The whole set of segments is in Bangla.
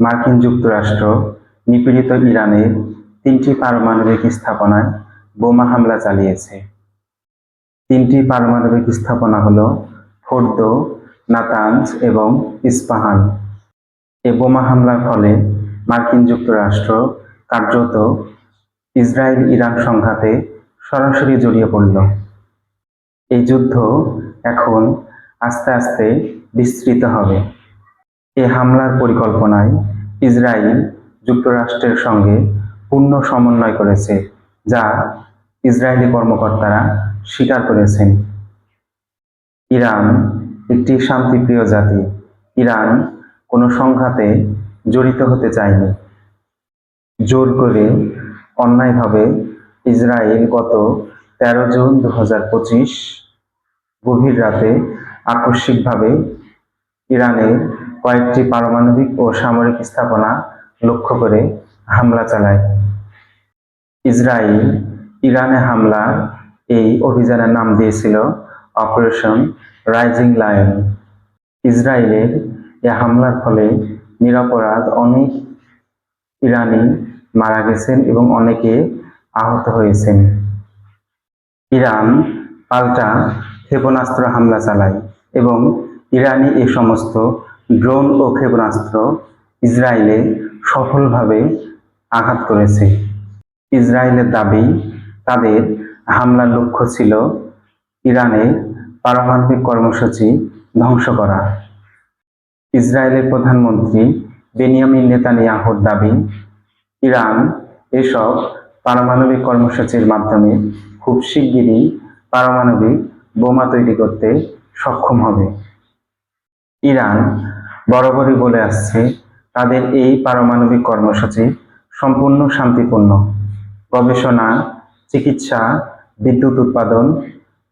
মার্কিন যুক্তরাষ্ট্র, নিপীড়িত ইরানের তিনটি পারমাণবিক স্থাপনায় বোমা হামলা চালিয়েছে। তিনটি পারমাণবিক স্থাপনা হল ফোর্দ নাতাঞ্জ এবং ইস্পাহান। এ বোমা হামলার ফলে মার্কিন যুক্তরাষ্ট্র কার্যত ইসরায়েল ইরান সংঘাতে সরাসরি জড়িয়ে পড়ল। এই যুদ্ধ এখন আস্তে আস্তে বিস্তৃত হবে। এ হামলার পরিকল্পনায় ইসরায়েল যুক্তরাষ্ট্রের সঙ্গে পূর্ণ সমন্বয় করেছে, যা ইসরায়েলি কর্মকর্তারা স্বীকার করেছেন। ইরান একটি শান্তিপ্রিয় জাতি। ইরান কোনো সংঘাতে জড়িত হতে চায়নি। জোর করে অন্যায়ভাবে ইসরায়েল গত তেরো জুন দু হাজার পঁচিশ গভীর রাতে আকস্মিকভাবে ইরানের কয়েকটি পারমাণবিক ও সামরিক স্থাপনা লক্ষ্য করে হামলা চালায়। ইসরায়েল ইরানে হামলা এই অভিযানের নাম দিয়েছিল অপারেশন রাইজিং লায়ন। ইসরায়েলের এ হামলার ফলে নিরপরাধ অনেক ইরানি মারা গেছেন এবং অনেকে আহত হয়েছেন। ইরান পাল্টা ক্ষেপণাস্ত্র হামলা চালায় এবং ইরানি এই সমস্ত ড্রোন ও ক্ষেপণাস্ত্র ইসরায়েলে সফলভাবে আঘাত করেছে। ইসরায়েলের দাবি, তাদের হামলার লক্ষ্য ছিল ইরানের পারমাণবিক কর্মসূচি ধ্বংস করা। ইসরায়েলের প্রধানমন্ত্রী বেনিয়ামিন নেতানিয়াহুর দাবি, ইরান এসব পারমাণবিক কর্মসূচির মাধ্যমে খুব শিগগিরই পারমাণবিক বোমা তৈরি করতে সক্ষম হবে। ইরান বরাবরই বলে আসছে, তাদের এই পারমাণবিক কর্মসূচি সম্পূর্ণ শান্তিপূর্ণ। গবেষণা, চিকিৎসা, বিদ্যুৎ উৎপাদন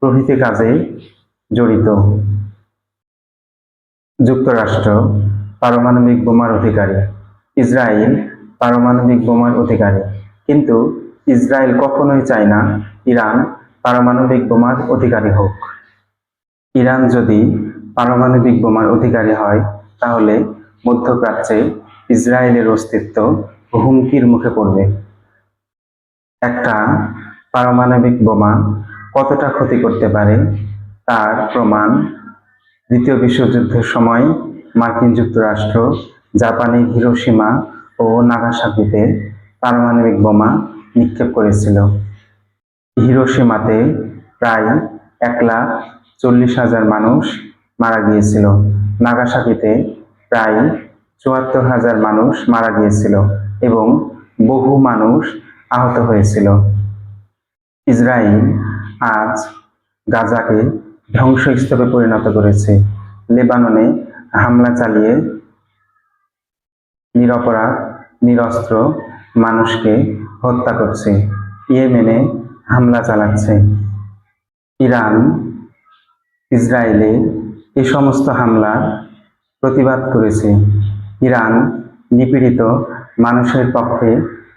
প্রভৃতি কাজে জড়িত। যুক্তরাষ্ট্র পারমাণবিক বোমার অধিকারী। ইসরায়েল পারমাণবিক বোমার অধিকারী। কিন্তু ইসরায়েল কখনোই চায় না ইরান পারমাণবিক বোমার অধিকারী হোক। ইরান যদি পারমাণবিক বোমার অধিকারী হয় তাহলে মধ্যপ্রাচ্যে ইসরায়েলের অস্তিত্ব হুমকির মুখে পড়বে। একটা পারমাণবিক বোমা কতটা ক্ষতি করতে পারে তার প্রমাণ দ্বিতীয় বিশ্বযুদ্ধের সময় মার্কিন যুক্তরাষ্ট্র, জাপানি হিরোসীমা ও নাগাসাকিতে পারমাণবিক বোমা নিক্ষেপ করেছিল। হিরোসীমাতে প্রায় এক লাখ চল্লিশ হাজার মানুষ মারা গিয়েছিল। নাগাসাকিতে প্রায় চুয়াত্তর হাজার মানুষ মারা গিয়েছিল এবং বহু মানুষ আহত হয়েছিল। ইসরায়েল আজ গাজাকে ধ্বংসস্তূপে পরিণত করেছে। লেবাননে হামলা চালিয়ে নিরপরাধ, নিরস্ত্র মানুষকে হত্যা করছে। ইয়েমেনে হামলা চালাচ্ছে। ইরান ইসরায়েলে এই সমস্ত হামলার প্রতিবাদ করেছে। ইরান নিপীড়িত মানুষের পক্ষে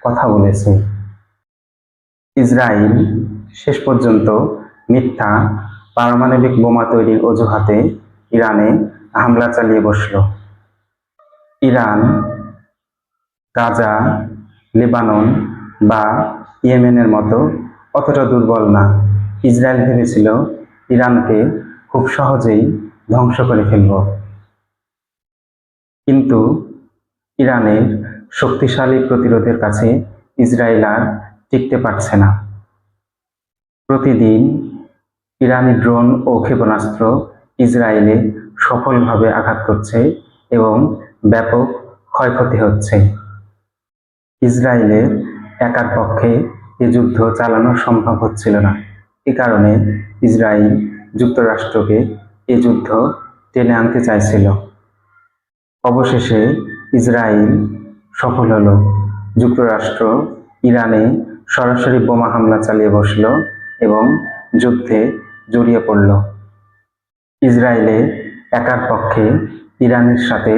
কথা বলেছে। ইসরায়েল শেষ পর্যন্ত মিথ্যা পারমাণবিক বোমা তৈরির অজুহাতে ইরানে হামলা চালিয়ে বসল। ইরান, গাজা, লেবানন বা ইয়েমেনের মতো অতটা দুর্বল না। ইসরায়েল ভেবেছিল ইরানকে খুব সহজেই ধ্বংস করে ফেলব। কিন্তু ইরানের শক্তিশালী প্রতিরোধের কাছে ইসরায়েল আর টিকতে পারছে না। প্রতিদিন ইরানি ড্রোন ও ক্ষেপণাস্ত্র ইসরায়েলে সফলভাবে আঘাত করছে এবং ব্যাপক ক্ষয়ক্ষতি হচ্ছে। ইসরায়েলের একার পক্ষে এ যুদ্ধ চালানো সম্ভব হচ্ছিল না। এ কারণে ইসরায়েল যুক্তরাষ্ট্রকে এ যুদ্ধ টেনে আনতে চাইছিল। অবশেষে ইসরায়েল সফল হলো। যুক্তরাষ্ট্র ইরানে সরাসরি বোমা হামলা চালিয়ে বসল এবং যুদ্ধে জড়িয়ে পড়ল। ইসরায়েলে একার পক্ষে ইরানের সাথে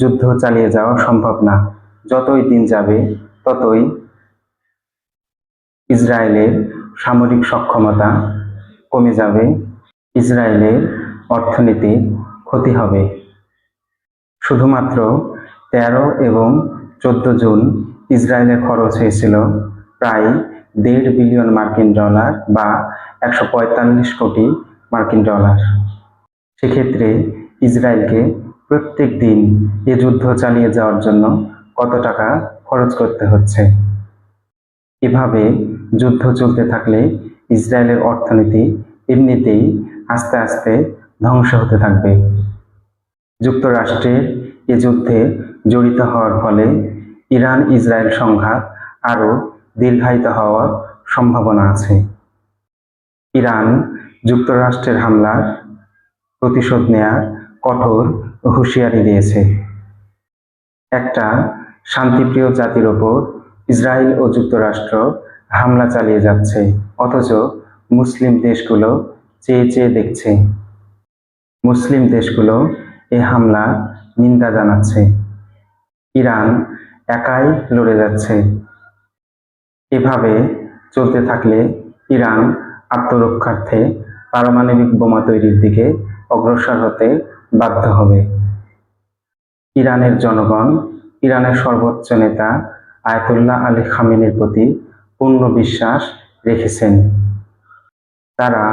যুদ্ধ চালিয়ে যাওয়া সম্ভব না। যতই দিন যাবে, ততই ইসরায়েলের সামরিক সক্ষমতা কমে যাবে। ইসরায়েলের অর্থনীতির ক্ষতি হবে। শুধুমাত্র তেরো এবং চোদ্দ জুন ইসরায়েলের খরচ হয়েছিল প্রায় দেড় বিলিয়ন মার্কিন ডলার বা একশো পঁয়তাল্লিশ কোটি মার্কিন ডলার। সেক্ষেত্রে ইসরায়েলকে প্রত্যেক দিন এ যুদ্ধ চালিয়ে যাওয়ার জন্য কত টাকা খরচ করতে হচ্ছে? এভাবে যুদ্ধ চলতে থাকলে ইসরায়েলের অর্থনীতি এমনিতেই আস্তে আস্তে ধ্বংস হতে থাকবে। যুক্তরাষ্ট্রের এ যুদ্ধে জড়িত হওয়ার ফলে ইরান ইসরায়েল সংঘাত আরও দীর্ঘায়িত হওয়ার সম্ভাবনা আছে। ইরান যুক্তরাষ্ট্রের হামলার প্রতিশোধ নেয়ার কঠোর হুঁশিয়ারি দিয়েছে। একটা শান্তিপ্রিয় জাতির ওপর ইসরায়েল ও যুক্তরাষ্ট্র হামলা চালিয়ে যাচ্ছে, অথচ মুসলিম দেশগুলো চেয়ে চেয়ে দেখছে। মুসলিম দেশগুলো এই হামলা নিন্দা জানাচ্ছে। ইরান একাই লড়ে যাচ্ছে। এভাবে চলতে থাকলে ইরান আত্মরক্ষার্থে পারমাণবিক বোমা তৈরির দিকে অগ্রসর হতে বাধ্য হবে। ইরানের জনগণ, ইরানের সর্বোচ্চ নেতা আয়তুল্লাহ আলী খামেনির প্রতি পূর্ণ বিশ্বাস রেখেছেন। তারা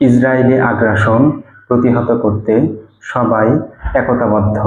ইসরায়েলি আগ্রাসন প্রতিহত করতে সবাই একতাবদ্ধ।